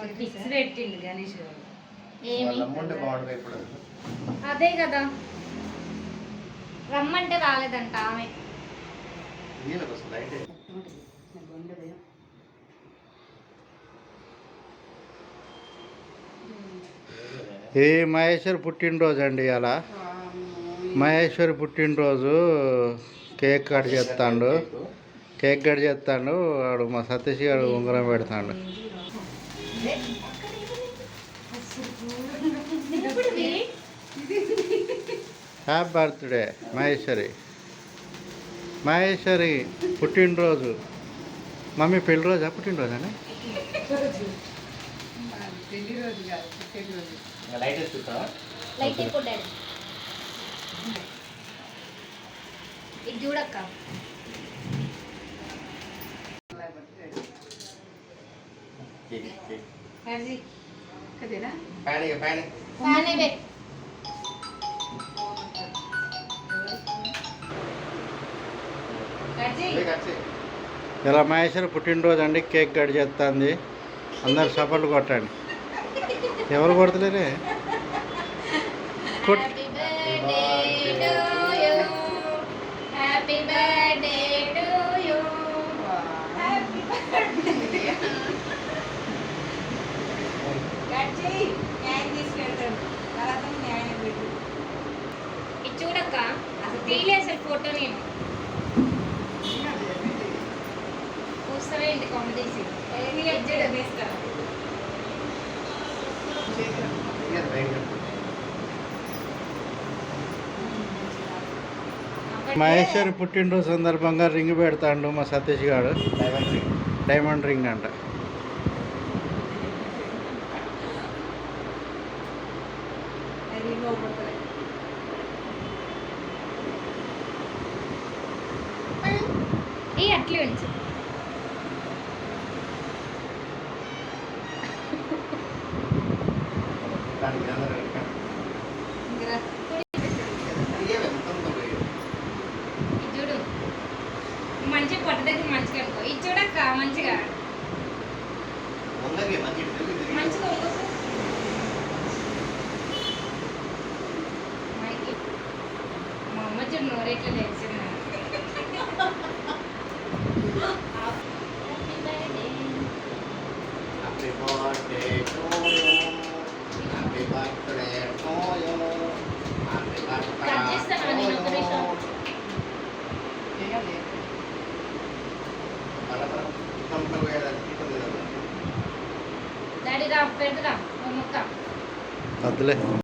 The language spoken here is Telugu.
పిక్స్ పెట్టిండు గణేష్ గారు. అదే కదా. రమ్మంటే రాలేదంట ఆమె. ఇది మహేశ్వరి పుట్టినరోజు అండి అలా మహేశ్వరి పుట్టినరోజు కేక్ కట్ చేస్తాడు. కేక్ కట్ చేస్తాడు. వాడు మా సతీష్ గారు ఉంగరం పెడతాడు. హ్యాపీ బర్త్డే మహేశ్వరి మహేశ్వరి పుట్టినరోజు. మమ్మీ పెళ్ళి రోజా? పుట్టినరోజు అని రోజు ఇలా మహేశ్వరి పుట్టినరోజు అండి కేక్ కట్ చేస్తుంది. అందరు సపోర్ట్ కొట్టండి. ఎవరు కొడతలేరే? కొట్ happy birthday to you happy birthday కజ్జి న్యాయం తీసుకెళ్తాడు. తర్వాత న్యాయం పెట్టు. ఇది చూడక్క అసలు తీయలేదు ఫోటో నేను. చూస్తావే ఇంటి కొమ్మ తీసి. ఏది ఎడ్జెడ్. మహేశ్వరి పుట్టినరోజు సందర్భంగా రింగ్ పెడతాడు మా సతీష్ గారు డైమండ్ రింగ్. డైమండ్ రింగ్ అంట. అది లోపడుతుంది ఈ అట్లే ఉంచు. చూడు మంచి పొట్ట దగ్గర మంచిగా అనుకో. ఇది చూడక్క మంచిగా. మంచిగా మా అమ్మ చూడు నోరేట్లో తెలిసిన Happy